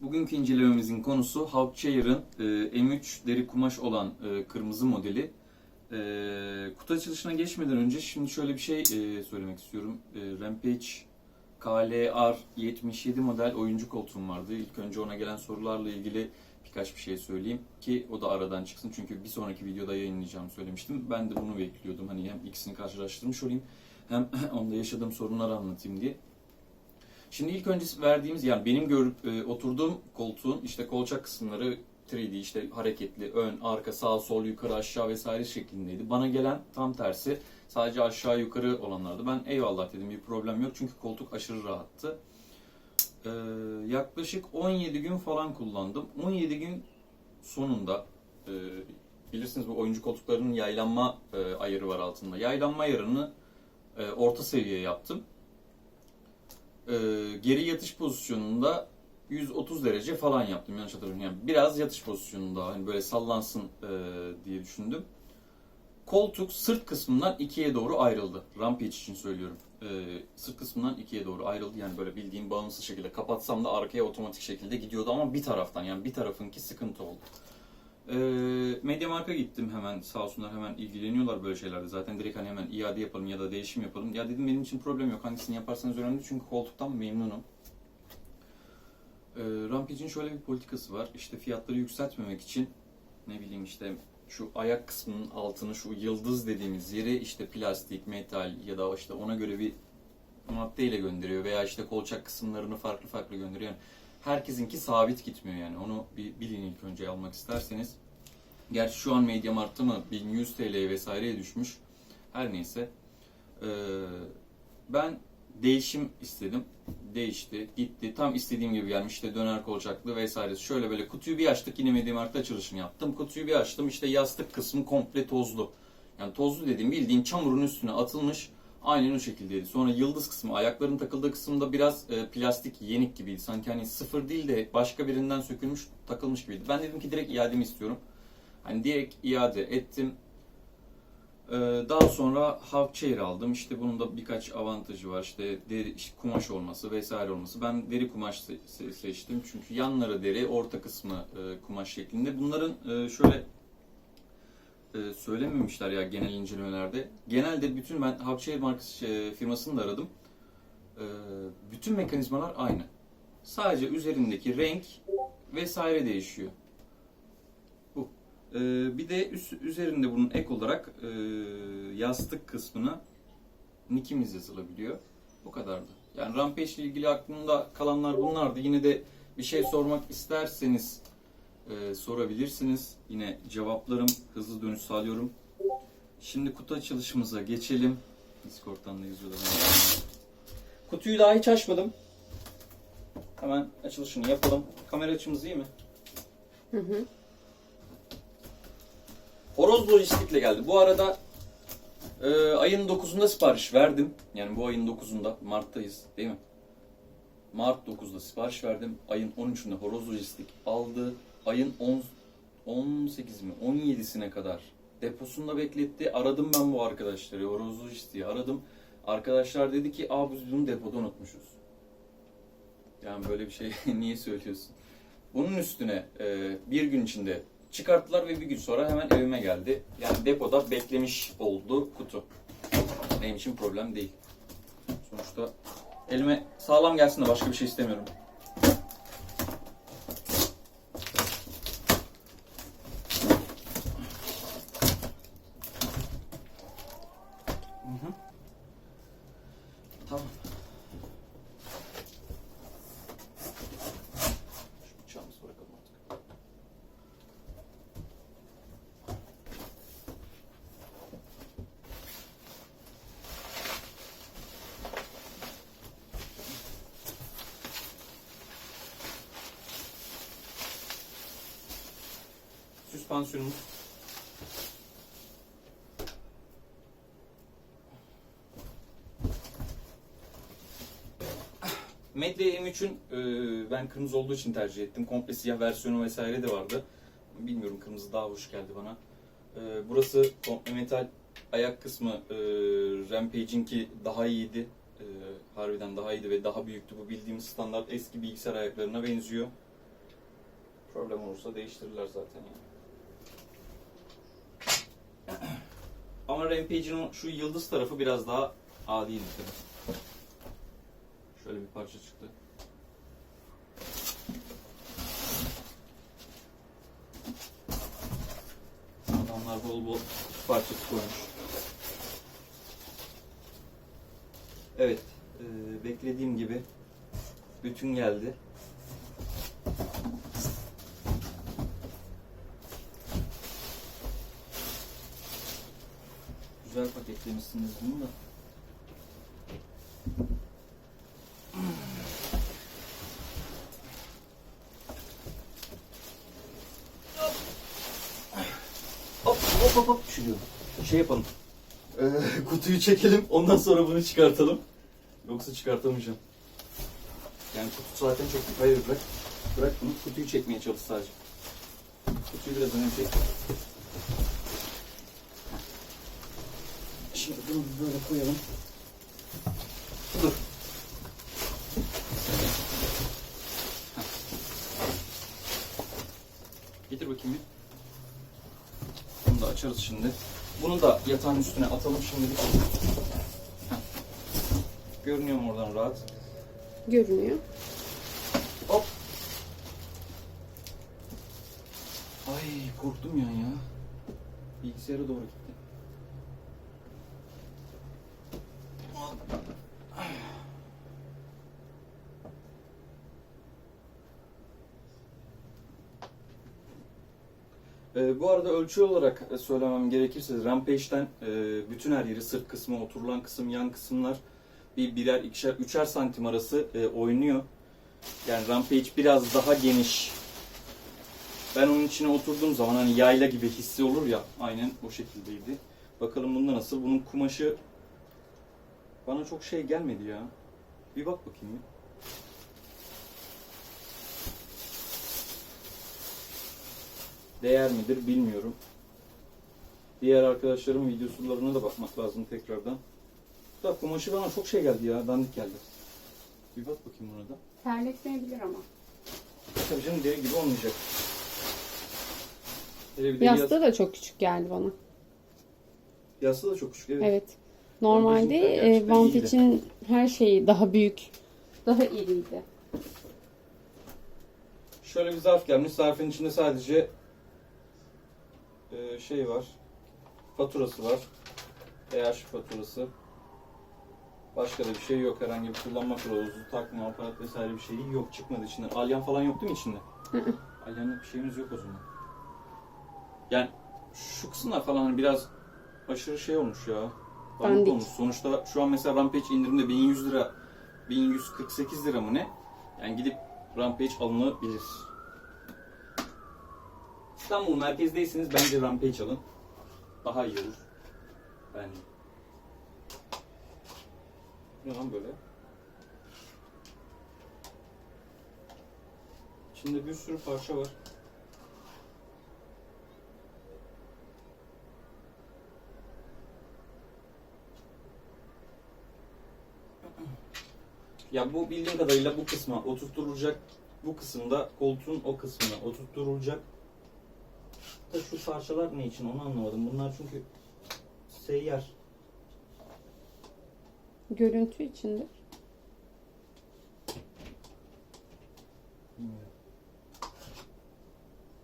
Bugünkü incelememizin konusu Hawkchair'ın e, M3 deri kumaş olan e, kırmızı modeli. E, kutu açılışına geçmeden önce şimdi şöyle bir şey e, söylemek istiyorum. E, Rampage KLR 77 model oyuncu koltuğum vardı. İlk önce ona gelen sorularla ilgili birkaç bir şey söyleyeyim ki o da aradan çıksın. Çünkü bir sonraki videoda yayınlayacağımı söylemiştim. Ben de bunu bekliyordum. Hani hem ikisini karşılaştırmış olayım hem onda yaşadığım sorunları anlatayım diye. Şimdi ilk önce verdiğimiz yani benim görüp e, oturduğum koltuğun işte kolçak kısımları 3D işte hareketli ön, arka, sağ, sol, yukarı, aşağı vesaire şeklindeydi. Bana gelen tam tersi sadece aşağı yukarı olanlardı. Ben eyvallah dedim bir problem yok çünkü koltuk aşırı rahattı. Ee, yaklaşık 17 gün falan kullandım. 17 gün sonunda e, bilirsiniz bu oyuncu koltuklarının yaylanma e, ayarı var altında. Yaylanma ayarını e, orta seviye yaptım. E, geri yatış pozisyonunda 130 derece falan yaptım yanlış hatırlamıyorum. Yani biraz yatış pozisyonunda hani böyle sallansın e, diye düşündüm. Koltuk sırt kısmından ikiye doğru ayrıldı. Rampage için söylüyorum. E, sırt kısmından ikiye doğru ayrıldı. Yani böyle bildiğim bağımsız şekilde kapatsam da arkaya otomatik şekilde gidiyordu ama bir taraftan yani bir tarafınki sıkıntı oldu. E, Mediamarkt'a gittim hemen sağ olsunlar hemen ilgileniyorlar böyle şeylerde. Zaten direkt hani hemen iade yapalım ya da değişim yapalım. Ya dedim benim için problem yok. Hangisini yaparsanız önemli çünkü koltuktan memnunum. E, Rampage'in şöyle bir politikası var. İşte fiyatları yükseltmemek için ne bileyim işte şu ayak kısmının altını şu yıldız dediğimiz yeri işte plastik, metal ya da işte ona göre bir maddeyle gönderiyor veya işte kolçak kısımlarını farklı farklı gönderiyor. Yani herkesinki sabit gitmiyor yani. Onu bir bilin ilk önce almak isterseniz. Gerçi şu an Mediamarkt'ta mı 1100 TL'ye vesaireye düşmüş. Her neyse. Ee, ben değişim istedim. Değişti, gitti. Tam istediğim gibi gelmiş. İşte döner kolçaklı vesaire. Şöyle böyle kutuyu bir açtık. Yine Mediamarkt'ta açılışını yaptım. Kutuyu bir açtım. İşte yastık kısmı komple tozlu. Yani tozlu dediğim bildiğin çamurun üstüne atılmış. Aynen o şekildeydi. Sonra yıldız kısmı, ayakların takıldığı kısımda biraz e, plastik yenik gibiydi. Sanki hani sıfır değil de başka birinden sökülmüş, takılmış gibiydi. Ben dedim ki direkt iademi istiyorum. Hani direkt iade ettim. Ee, Daha sonra halk chair aldım. İşte bunun da birkaç avantajı var. İşte deri, işte kumaş olması vesaire olması. Ben deri kumaş se- se- seçtim. Çünkü yanları deri, orta kısmı e, kumaş şeklinde. Bunların e, şöyle e, söylememişler ya genel incelemelerde. Genelde bütün ben Halkşehir markası e, firmasını da aradım. E, bütün mekanizmalar aynı. Sadece üzerindeki renk vesaire değişiyor. Bu. E, bir de üst, üzerinde bunun ek olarak e, yastık kısmına nickimiz yazılabiliyor. Bu kadardı. Yani Rampage ile ilgili aklımda kalanlar bunlardı. Yine de bir şey sormak isterseniz e, sorabilirsiniz. Yine cevaplarım, hızlı dönüş sağlıyorum. Şimdi kutu açılışımıza geçelim. Discord'dan da yazıyorlar. Kutuyu daha hiç açmadım. Hemen açılışını yapalım. Kamera açımız iyi mi? Hı hı. Horoz Lojistik'le geldi. Bu arada e, ayın 9'unda sipariş verdim. Yani bu ayın 9'unda. Mart'tayız değil mi? Mart 9'da sipariş verdim. Ayın 13'ünde Horoz Lojistik aldı. Ayın 10, 18 mi 17'sine kadar deposunda bekletti. Aradım ben bu arkadaşları. Horoz Lojistik'i aradım. Arkadaşlar dedi ki Aa biz bunu depoda unutmuşuz. Yani böyle bir şey niye söylüyorsun? Bunun üstüne e, bir gün içinde çıkarttılar ve bir gün sonra hemen evime geldi. Yani depoda beklemiş oldu kutu. Benim için problem değil. Sonuçta elime sağlam gelsin de başka bir şey istemiyorum. Hı hı. Tamam. Şu bıçağımızı bırakalım artık. Süspansiyonumuz. Medley M3'ün e, ben kırmızı olduğu için tercih ettim. Komple siyah versiyonu vesaire de vardı. Bilmiyorum kırmızı daha hoş geldi bana. E, burası komple metal ayak kısmı e, Rampage'inki daha iyiydi. E, harbiden daha iyiydi ve daha büyüktü. Bu bildiğimiz standart eski bilgisayar ayaklarına benziyor. Problem olursa değiştirirler zaten yani. Ama Rampage'in şu yıldız tarafı biraz daha adiydi tabii. Şöyle bir parça çıktı. Adamlar bol bol parçası koymuş. Evet, e, beklediğim gibi bütün geldi. Paketlemişsiniz bunu da. Hop hop hop hop düşürüyorum. Şey yapalım. Ee, kutuyu çekelim ondan sonra bunu çıkartalım. Yoksa çıkartamayacağım. Yani kutu zaten çok hayır bırak. Bırak bunu kutuyu çekmeye çalış sadece. Kutuyu biraz öne çek. Şimdi bunu böyle koyalım. Dur. Getir bakayım bir. Bunu da açarız şimdi. Bunu da yatağın üstüne atalım şimdilik. Heh. Görünüyor mu oradan rahat? Görünüyor. Hop. Ay korktum ya ya. Bilgisayara doğru gitti. Ee, bu arada ölçü olarak e, söylemem gerekirse Rampage'den e, bütün her yeri sırt kısmı, oturulan kısım, yan kısımlar bir birer, ikişer, üçer santim arası e, oynuyor. Yani Rampage biraz daha geniş. Ben onun içine oturduğum zaman hani yayla gibi hissi olur ya aynen o şekildeydi. Bakalım bunda nasıl? Bunun kumaşı bana çok şey gelmedi ya. Bir bak bakayım bir. Değer midir bilmiyorum. Diğer arkadaşlarım videolarına da bakmak lazım tekrardan. Da kumaşı bana çok şey geldi ya, dandik geldi. Bir bak bakayım buna da. Terletmeyebilir ama. Tabii canım deri gibi olmayacak. Hele bir de yas- Yastığı da çok küçük geldi bana. yastığı da çok küçük evet. Evet. Normalde bizimkiler e, gerçekten Vantage'in her şeyi daha büyük. Daha iriydi. Şöyle bir zarf gelmiş. Zarfın içinde sadece e, şey var. Faturası var. EH faturası. Başka da bir şey yok. Herhangi bir kullanma kılavuzu, takma, aparat vesaire bir şey yok. Çıkmadı içinden. Alyan falan yok değil mi içinde? Alyanlık bir şeyimiz yok o zaman. Yani şu kısımlar falan hani biraz aşırı şey olmuş ya. Dandik. olmuş. Sonuçta şu an mesela Rampage indirimde 1100 lira 1148 lira mı ne? Yani gidip Rampage alınabilir. İstanbul merkezdeyseniz bence Rampage alın. Daha iyi olur. Bence. Ne lan böyle? İçinde bir sürü parça var. Ya bu bildiğim kadarıyla bu kısma oturtulacak. Bu kısımda koltuğun o kısmına oturtulacak. Da şu parçalar ne için onu anlamadım. Bunlar çünkü seyyar. Görüntü içinde. Bilmiyorum.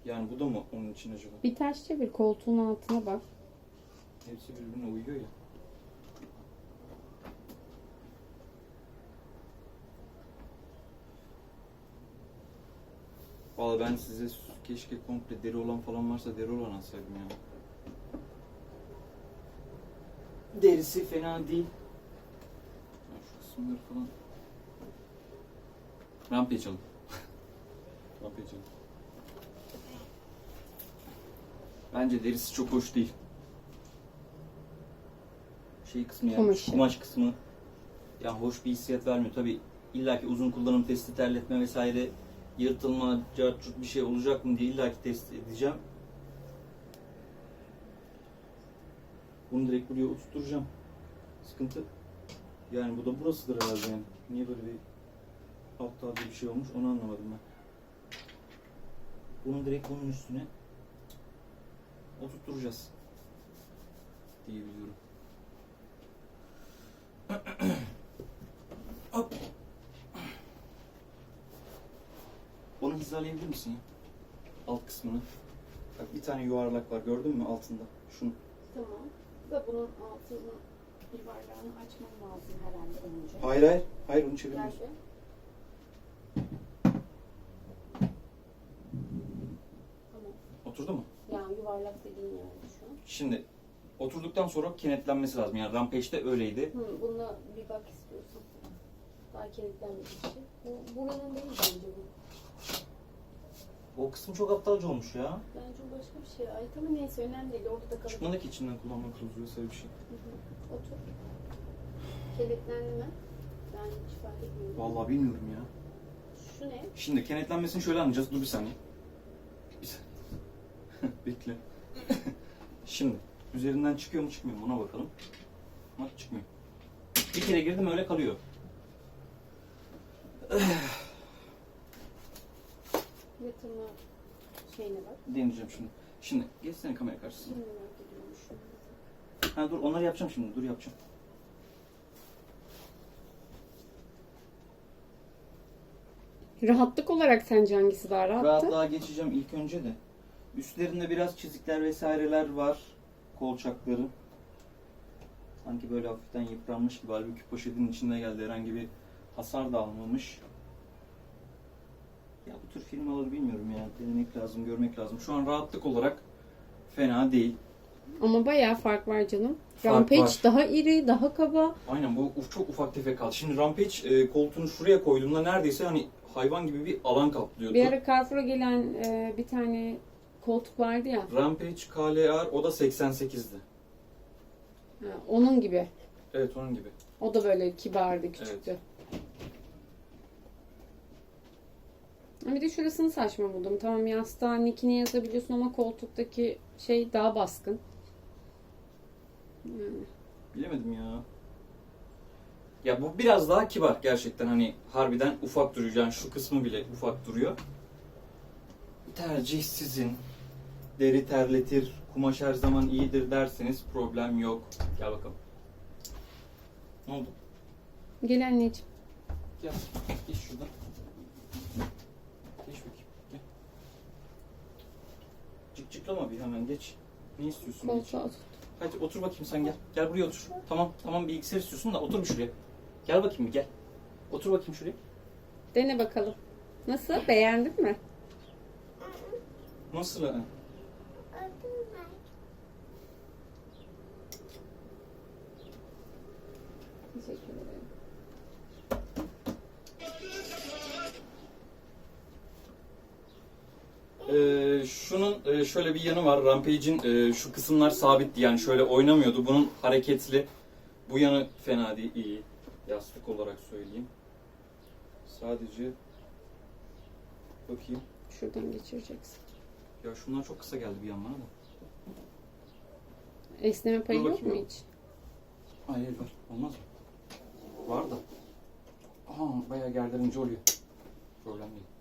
Yani bu da mı onun için acaba? Bir ters çevir koltuğun altına bak. Hepsi birbirine uyuyor ya. Valla ben size keşke komple deri olan falan varsa deri olan alsaydım ya. Derisi fena değil. Ya şu kısımları falan. Ramp açalım. Ramp açalım. Bence derisi çok hoş değil. Şey kısmı yani Kumaşı. kumaş kısmı ya hoş bir hissiyat vermiyor. Tabi illaki uzun kullanım testi terletme vesaire yırtılma, cartçut bir şey olacak mı diye illaki test edeceğim. Bunu direkt buraya oturtacağım. Sıkıntı yani bu da burasıdır herhalde yani. Niye böyle bir tabi bir şey olmuş onu anlamadım ben. Bunu direkt bunun üstüne oturtturacağız. diye biliyorum. Hop. Hizalayabilir misin ya? Alt kısmını. Bak bir tane yuvarlak var gördün mü altında? Şunu. Tamam. Da bunun altını yuvarlağını açmam lazım herhalde önce. Hayır hayır. Hayır onu çevirmiyorsun. be. Tamam. Oturdu mu? Yani yuvarlak dediğin yani şu an. Şimdi oturduktan sonra kenetlenmesi lazım. Yani Rampage'de öyleydi. Hı, buna bir bak istiyorsan. Daha şey. Bu buranın değil bence bu. O kısım çok aptalca olmuş ya. Bence o başka bir şey ait ama neyse önemli değil. Orada da kalır. Çıkmadı ki içinden kullanmak vesaire bir şey. Hı hı. Otur. Kilitlendi mi? Ben hiç fark etmiyorum. Vallahi bilmiyorum ya. Şu ne? Şimdi kenetlenmesini şöyle anlayacağız. Dur bir saniye. Bir saniye. Bekle. Şimdi üzerinden çıkıyor mu çıkmıyor mu ona bakalım. Bak çıkmıyor. Bir kere girdim öyle kalıyor. Yatırma şeyine bak. Deneyeceğim şimdi. Şimdi geçsene kamera karşısına. Şimdi merak ediyorum şunu. Ha dur onları yapacağım şimdi. Dur yapacağım. Rahatlık olarak sence hangisi daha rahattı? Rahatlığa geçeceğim ilk önce de. Üstlerinde biraz çizikler vesaireler var. Kolçakları. Sanki böyle hafiften yıpranmış gibi. Halbuki poşetin içinde geldi. Herhangi bir hasar da almamış. Ya bu tür firmaları bilmiyorum ya. Denemek lazım, görmek lazım. Şu an rahatlık olarak fena değil. Ama bayağı fark var canım. Fark Rampage var. daha iri, daha kaba. Aynen bu çok ufak tefek kaldı. Şimdi Rampage e, koltuğunu şuraya koyduğumda neredeyse hani hayvan gibi bir alan kaplıyordu. Bir ara Carrefour'a gelen e, bir tane koltuk vardı ya. Rampage KLR o da 88'di. Ha, onun gibi. Evet onun gibi. O da böyle kibardı, küçüktü. Ha, Bir de şurasını saçma buldum. Tamam yastığa nickini yazabiliyorsun ama koltuktaki şey daha baskın. Yani. Bilemedim ya. Ya bu biraz daha kibar gerçekten hani harbiden ufak duruyor. Yani şu kısmı bile ufak duruyor. Tercih sizin. Deri terletir, kumaş her zaman iyidir derseniz problem yok. Gel bakalım. Ne oldu? Gel anneciğim. Gel. Geç şuradan. Geç bakayım. Gel. Cıkcıklama bir hemen geç. Ne istiyorsun? Geç. Koltuğa otur. Hadi otur bakayım sen gel. Gel buraya otur. Tamam tamam bilgisayar istiyorsun da otur bir şuraya. Gel bakayım bir gel. Otur bakayım şuraya. Dene bakalım. Nasıl? Beğendin mi? Nasıl ha? Teşekkür ederim. E, şöyle bir yanı var. Rampage'in e, şu kısımlar sabitti yani şöyle oynamıyordu. Bunun hareketli. Bu yanı fena değil, iyi. Yastık olarak söyleyeyim. Sadece bakayım. Şuradan geçireceksin. Ya şunlar çok kısa geldi bir yan bana da. Esneme payı Dur yok mu hiç? Hayır hayır, var. Olmaz mı? Var da. Aha bayağı gerdirince oluyor. Problem değil.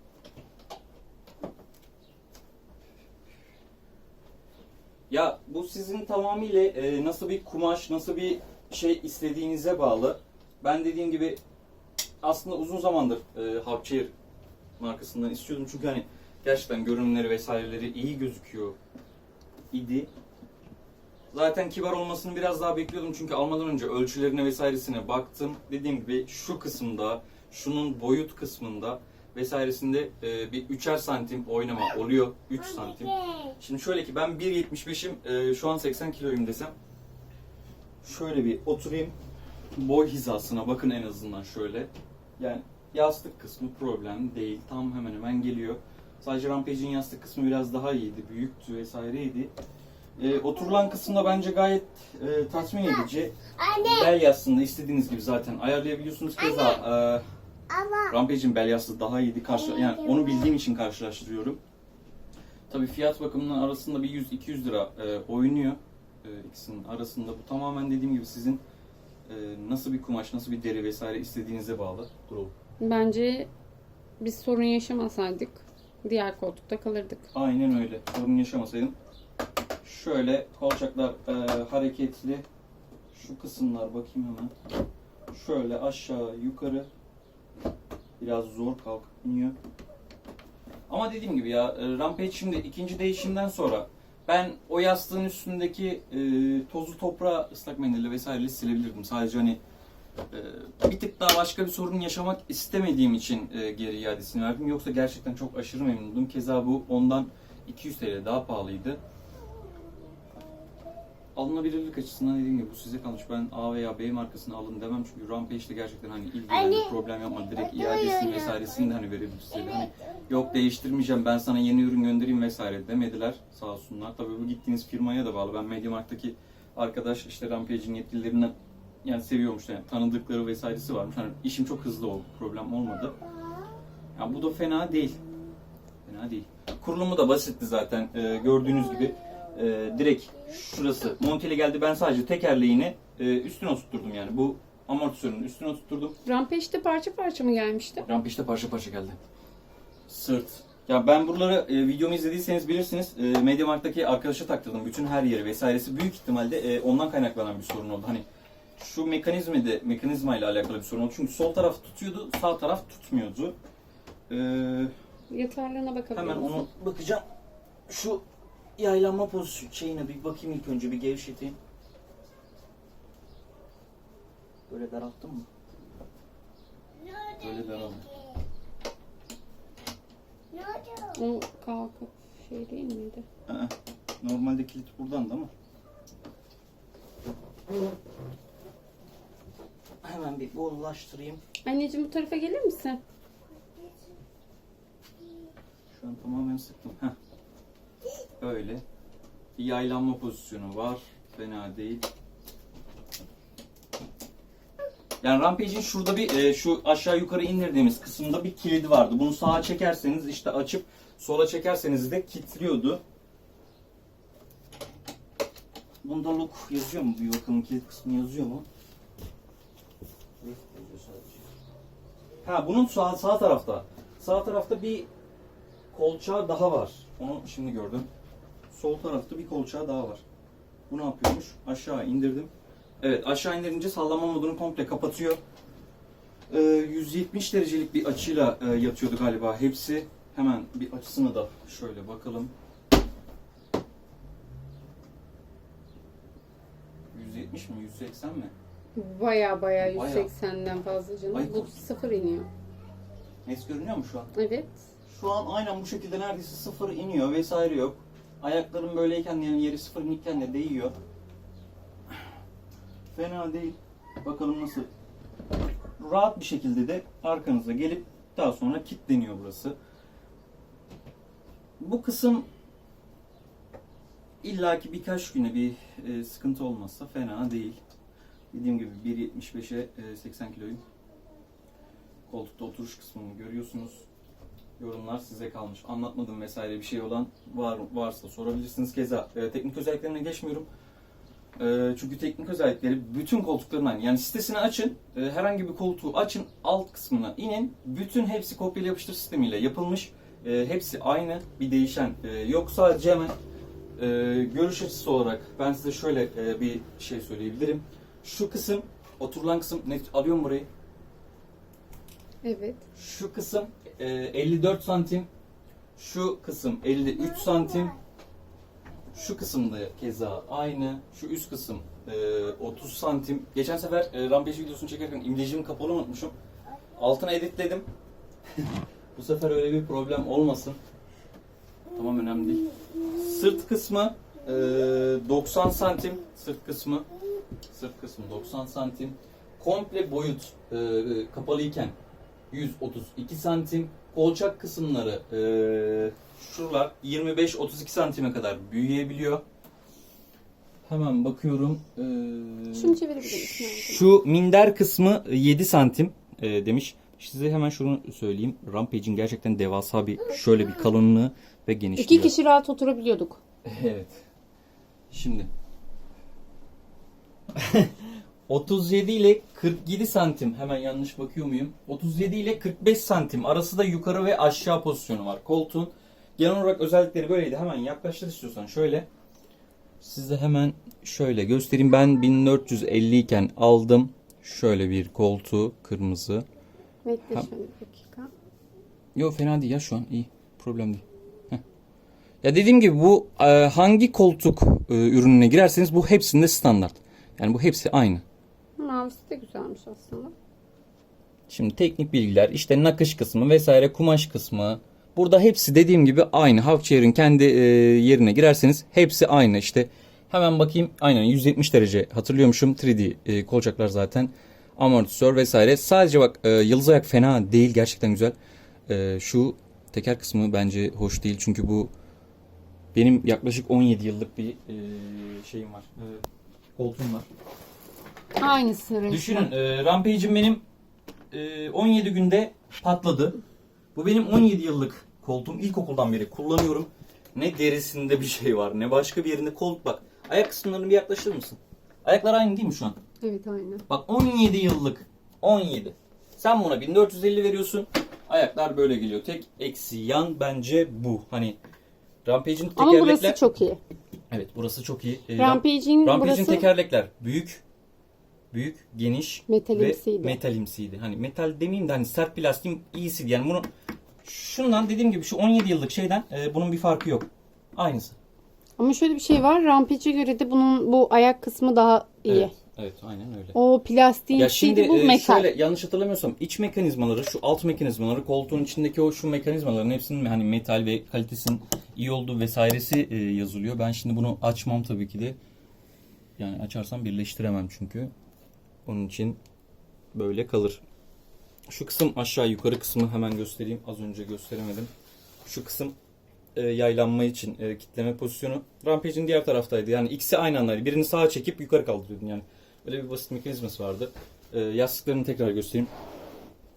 Ya bu sizin tamamıyla e, nasıl bir kumaş, nasıl bir şey istediğinize bağlı. Ben dediğim gibi aslında uzun zamandır e, Hapçehir markasından istiyordum. Çünkü hani gerçekten görünümleri vesaireleri iyi gözüküyor idi. Zaten kibar olmasını biraz daha bekliyordum çünkü almadan önce ölçülerine vesairesine baktım. Dediğim gibi şu kısımda, şunun boyut kısmında vesairesinde e, bir üçer santim oynama oluyor. 3 santim. Şimdi şöyle ki ben 1.75'im, e, şu an 80 kiloyum desem. Şöyle bir oturayım. Boy hizasına bakın en azından şöyle. Yani yastık kısmı problem değil. Tam hemen hemen geliyor. Sadece Rampage'in yastık kısmı biraz daha iyiydi. Büyüktü vesaireydi. E, oturulan kısımda bence gayet e, tatmin edici. Bel yastığında istediğiniz gibi zaten ayarlayabiliyorsunuz. Keza e, Rampage'in bel yastığı daha iyiydi. Karşı, yani onu bildiğim için karşılaştırıyorum. Tabii fiyat bakımından arasında bir 100-200 lira e, oynuyor e, ikisinin arasında. Bu tamamen dediğim gibi sizin e, nasıl bir kumaş, nasıl bir deri vesaire istediğinize bağlı. Oğlum. Bence biz sorun yaşamasaydık Diğer koltukta kalırdık. Aynen öyle. Sorun yaşamasaydım. Şöyle kolçaklar e, hareketli. Şu kısımlar bakayım hemen. Şöyle aşağı yukarı. Biraz zor kalk iniyor. Ama dediğim gibi ya e, Rampage şimdi ikinci değişimden sonra ben o yastığın üstündeki e, tozu toprağı ıslak mendille vesaireyle silebilirdim. Sadece hani e, bir tık daha başka bir sorun yaşamak istemediğim için e, geri iadesini verdim. Yoksa gerçekten çok aşırı memnundum. Keza bu ondan 200 TL daha pahalıydı. Alınabilirlik açısından dediğim gibi bu size kalmış. Ben A veya B markasını alın demem çünkü Rampage'de gerçekten hani ilgilendi problem yapmadı. Direkt iadesini vesairesini de hani verebilir size. Hani yok değiştirmeyeceğim ben sana yeni ürün göndereyim vesaire demediler sağ olsunlar. Tabii bu gittiğiniz firmaya da bağlı. Ben Mediamarkt'taki arkadaş işte Rampage'in yetkililerinden yani seviyormuş yani tanıdıkları vesairesi varmış. Hani işim çok hızlı oldu. Problem olmadı. Yani bu da fena değil. Fena değil. Kurulumu da basitti zaten. Ee, gördüğünüz gibi e, direkt şurası monteli geldi. Ben sadece tekerleğini e, üstüne oturtturdum yani. Bu amortisörün üstüne oturtturdum. Rampage'de parça parça mı gelmişti? Rampage'de parça parça geldi. Sırt. Ya ben buraları e, videomu izlediyseniz bilirsiniz. E, Mediamarkt'taki arkadaşa taktırdım. Bütün her yeri vesairesi büyük ihtimalle e, ondan kaynaklanan bir sorun oldu. Hani şu mekanizma de mekanizma ile alakalı bir sorun oldu. Çünkü sol taraf tutuyordu, sağ taraf tutmuyordu. E, Yatarlarına bakabilir hemen onu bakacağım. Şu yaylanma pozisyonu şeyine bir bakayım ilk önce bir gevşeteyim. Böyle daralttım mı? Böyle daraldım. O kalkıp şey değil miydi? Aa, Normalde kilit buradan da ama. Hemen bir bollaştırayım. Anneciğim bu tarafa gelir misin? Şu an tamamen sıktım. Heh. Öyle. Bir yaylanma pozisyonu var. Fena değil. Yani Rampage'in şurada bir e, şu aşağı yukarı indirdiğimiz kısımda bir kilidi vardı. Bunu sağa çekerseniz işte açıp sola çekerseniz de kilitliyordu. Bunda look yazıyor mu? Bir bakalım kilit kısmı yazıyor mu? Ha bunun sağ, sağ tarafta. Sağ tarafta bir kolçağı daha var. Onu şimdi gördüm. Sol tarafta bir kolçağı daha var. Bu ne yapıyormuş? Aşağı indirdim. Evet aşağı indirince sallama modunu komple kapatıyor. Ee, 170 derecelik bir açıyla e, yatıyordu galiba hepsi. Hemen bir açısına da şöyle bakalım. 170 mi? 180 mi? Baya baya Bayağı. 180'den fazla canım. Ay, bu sıfır iniyor. Net görünüyor mu şu an? Evet. Şu an aynen bu şekilde neredeyse sıfır iniyor vesaire yok. Ayaklarım böyleyken yani yeri sıfır inikken de değiyor. Fena değil. Bakalım nasıl. Rahat bir şekilde de arkanıza gelip daha sonra kilitleniyor burası. Bu kısım illaki birkaç güne bir e, sıkıntı olmazsa fena değil. Dediğim gibi 1.75'e e, 80 kiloyum. Koltukta oturuş kısmını görüyorsunuz yorumlar size kalmış. Anlatmadığım vesaire bir şey olan var varsa sorabilirsiniz. Keza e, teknik özelliklerine geçmiyorum. E, çünkü teknik özellikleri bütün koltukların aynı. Yani sitesini açın, e, herhangi bir koltuğu açın, alt kısmına inin. Bütün hepsi kopyala yapıştır sistemiyle yapılmış. E, hepsi aynı, bir değişen e, yok. Sadece hemen e, görüş açısı olarak ben size şöyle e, bir şey söyleyebilirim. Şu kısım, oturulan kısım, net alıyorum burayı. Evet. Şu kısım e, 54 santim. Şu kısım 53 santim. Şu kısımda keza aynı. Şu üst kısım e, 30 santim. Geçen sefer e, Rampage videosunu çekerken imlecimi kapalı unutmuşum. Altına editledim. Bu sefer öyle bir problem olmasın. Tamam önemli değil. Sırt kısmı e, 90 santim. Sırt kısmı. Sırt kısmı 90 santim. Komple boyut e, kapalıyken 132 santim. Kolçak kısımları eee şuralar 25-32 santime kadar büyüyebiliyor. Hemen bakıyorum. Eee, Şunu çevirebilir şu minder kısmı 7 santim eee, demiş. Size hemen şunu söyleyeyim. Rampage'in gerçekten devasa bir şöyle bir kalınlığı ve genişliği. İki kişi rahat oturabiliyorduk. Evet. Şimdi. 37 ile 47 santim. Hemen yanlış bakıyor muyum? 37 ile 45 santim arası da yukarı ve aşağı pozisyonu var. Koltuğun Genel olarak özellikleri böyleydi. Hemen yaklaştır istiyorsan şöyle. Size hemen şöyle göstereyim. Ben 1450 iken aldım. Şöyle bir koltuğu kırmızı. Bekle Ha. şöyle bir dakika. Yok fena değil ya şu an iyi. Problem değil. Heh. Ya dediğim gibi bu e, hangi koltuk e, ürününe girerseniz bu hepsinde standart. Yani bu hepsi aynı. Mavisi de güzelmiş aslında. Şimdi teknik bilgiler, işte nakış kısmı vesaire, kumaş kısmı. Burada hepsi dediğim gibi aynı. Havchair'in kendi e, yerine girerseniz hepsi aynı. İşte hemen bakayım. Aynen 170 derece hatırlıyormuşum. 3D e, kolçaklar zaten. Amortisör vesaire. Sadece bak e, yıldız ayak fena değil. Gerçekten güzel. E, şu teker kısmı bence hoş değil. Çünkü bu benim yaklaşık 17 yıllık bir şeyim var. E, koltuğum var. Aynısı resmen. Düşünün e, Rampage'im benim e, 17 günde patladı. Bu benim 17 yıllık koltuğum. İlkokuldan beri kullanıyorum. Ne derisinde bir şey var ne başka bir yerinde koltuk bak. Ayak kısımlarını bir yaklaştırır mısın? Ayaklar aynı değil mi şu an? Evet aynı. Bak 17 yıllık. 17. Sen buna 1450 veriyorsun. Ayaklar böyle geliyor. Tek eksi yan bence bu. Hani Rampage'in Ama tekerlekler... burası çok iyi. Evet burası çok iyi. E, Rampage'in Rampage'in burası tekerlekler büyük, büyük, geniş Metalimsiydi. ve metalimsiydi. Hani metal demeyeyim de hani sert plastiğin iyisiydi. Yani bunu şundan dediğim gibi şu 17 yıllık şeyden e, bunun bir farkı yok. Aynısı. Ama şöyle bir şey var. Rampage'e göre de bunun bu ayak kısmı daha iyi. Evet, evet aynen öyle. O plastiğin Ya şimdi bu e, metal. şöyle yanlış hatırlamıyorsam iç mekanizmaları şu alt mekanizmaları koltuğun içindeki o şu mekanizmaların hepsinin hani metal ve kalitesinin iyi olduğu vesairesi e, yazılıyor. Ben şimdi bunu açmam tabii ki de. Yani açarsam birleştiremem çünkü. Onun için böyle kalır. Şu kısım aşağı yukarı kısmı hemen göstereyim. Az önce gösteremedim. Şu kısım e, yaylanma için e, kitleme pozisyonu. Rampage'in diğer taraftaydı. Yani ikisi aynı andaydı. Birini sağa çekip yukarı kaldırıyordun yani. Öyle bir basit mekanizması vardı. E, yastıklarını tekrar göstereyim.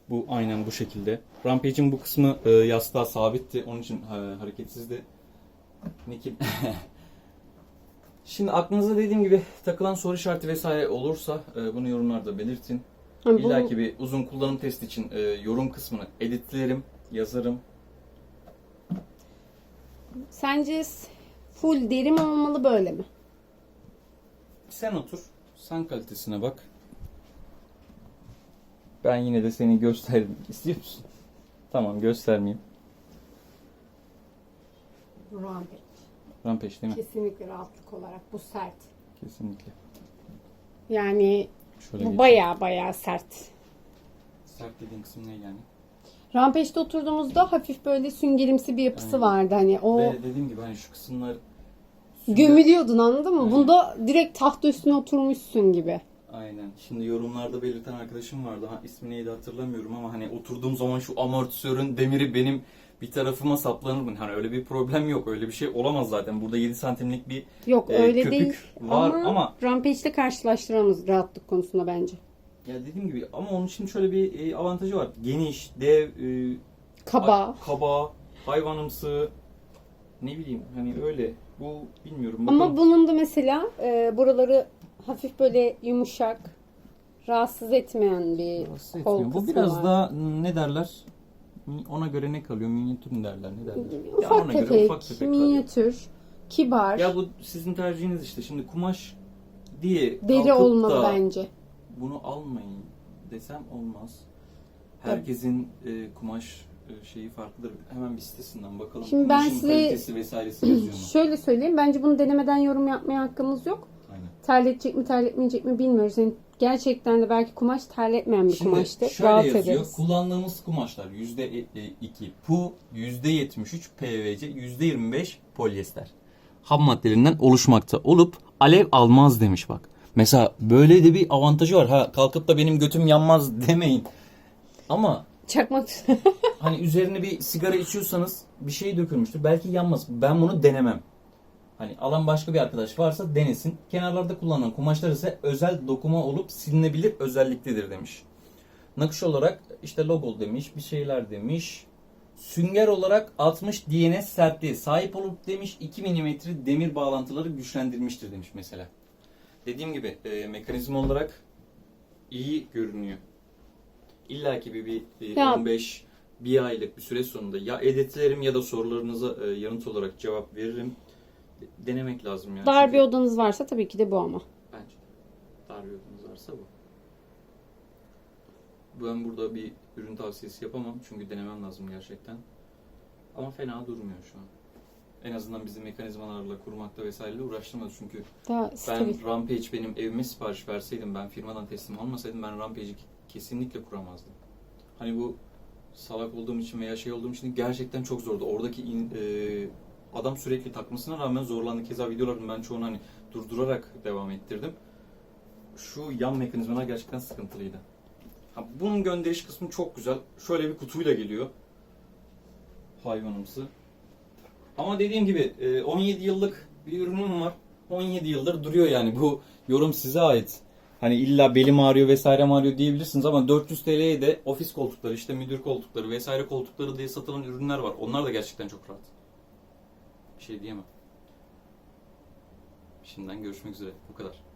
Bu aynen bu şekilde. Rampage'in bu kısmı e, yastığa sabitti. Onun için e, hareketsizdi. Nick'in Şimdi aklınıza dediğim gibi takılan soru işareti vesaire olursa e, bunu yorumlarda belirtin. Hani bu- İlla ki bir uzun kullanım testi için e, yorum kısmını editlerim, yazarım. Sence full deri mi olmalı böyle mi? Sen otur, sen kalitesine bak. Ben yine de seni göstereyim. İstiyor musun? Tamam göstermeyeyim. Rampage. Rampage değil mi? Kesinlikle rahatlık olarak bu sert. Kesinlikle. Yani Şöyle bu geçeyim. baya baya sert. Sert dediğin kısım ne yani? Rampage'de oturduğumuzda hafif böyle süngerimsi bir yapısı Aynen. vardı hani o Ve dediğim gibi hani şu kısımlar gömülüyordun anladın mı? Aynen. Bunda direkt tahta üstüne oturmuşsun gibi. Aynen. Şimdi yorumlarda belirten arkadaşım vardı. Ha, ismi neydi hatırlamıyorum ama hani oturduğum zaman şu amortisörün demiri benim bir tarafıma saplanır mı? Hani öyle bir problem yok. Öyle bir şey olamaz zaten. Burada 7 santimlik bir Yok e, öyle köpük değil. var ama, ama Rampage'le karşılaştıramaz rahatlık konusunda bence. ya dediğim gibi ama onun için şöyle bir e, avantajı var. Geniş, dev, e, Kaba. a- kaba, hayvanımsı ne bileyim hani öyle. Bu bilmiyorum. Ama Bakalım. bunun da mesela e, buraları hafif böyle yumuşak, rahatsız etmeyen bir Rahatsız kol etmiyor. Bu kısmı biraz var. daha ne derler? Ona göre ne kalıyor? Minyatür mü derler? Ne derler? Ya ufak, ona göre tefek, ufak tefek kalıyor. minyatür, kibar, Ya bu sizin tercihiniz işte. Şimdi kumaş diye deri olmalı bence. Bunu almayın desem olmaz. Herkesin e, kumaş e, şeyi farklıdır. Hemen bir sitesinden bakalım. Şimdi ben Kumaşın size- vesairesi yazıyor mu? Şöyle söyleyeyim, bence bunu denemeden yorum yapmaya hakkımız yok. Terletecek mi terletmeyecek mi bilmiyoruz. Yani gerçekten de belki kumaş terletmeyen bir Şimdi kumaştır. şöyle Rahat yazıyor. ederiz. Kullandığımız kumaşlar %2 pu, %73 PVC, %25 polyester. Ham maddelerinden oluşmakta olup alev almaz demiş bak. Mesela böyle de bir avantajı var. Ha kalkıp da benim götüm yanmaz demeyin. Ama Çakmak hani üzerine bir sigara içiyorsanız bir şey dökülmüştür. Belki yanmaz. Ben bunu denemem. Hani alan başka bir arkadaş varsa denesin. Kenarlarda kullanılan kumaşlar ise özel dokuma olup silinebilir özelliktedir demiş. Nakış olarak işte logo demiş, bir şeyler demiş. Sünger olarak 60 DNS sertliğe sahip olup demiş 2 mm demir bağlantıları güçlendirmiştir demiş mesela. Dediğim gibi e, mekanizma olarak iyi görünüyor. İlla ki bir, bir, Ya. 15 bir aylık bir süre sonunda ya editlerim ya da sorularınıza e, yanıt olarak cevap veririm. Denemek lazım yani. Dar Çünkü bir odanız varsa tabii ki de bu ama. Bence. Dar bir yorumunuz varsa bu. Ben burada bir ürün tavsiyesi yapamam çünkü denemem lazım gerçekten. Ama fena durmuyor şu an. En azından bizi mekanizmalarla kurmakta vesaireyle uğraştırmadı çünkü Daha ben stabil. Rampage benim evime sipariş verseydim ben firmadan teslim almasaydım ben Rampage'i kesinlikle kuramazdım. Hani bu salak olduğum için veya şey olduğum için gerçekten çok zordu. Oradaki in- e, adam sürekli takmasına rağmen zorlandı. Keza videolarını ben çoğunu hani durdurarak devam ettirdim. Şu yan mekanizmalar gerçekten sıkıntılıydı. Ha, bunun gönderiş kısmı çok güzel. Şöyle bir kutuyla geliyor. Hayvanımsı. Ama dediğim gibi e, 17 yıllık bir ürünüm var. 17 yıldır duruyor yani. Bu yorum size ait. Hani illa belim ağrıyor vesaire ağrıyor diyebilirsiniz ama 400 TL'ye de ofis koltukları, işte müdür koltukları vesaire koltukları diye satılan ürünler var. Onlar da gerçekten çok rahat. Bir şey diyemem. Şimdiden görüşmek üzere. Bu kadar.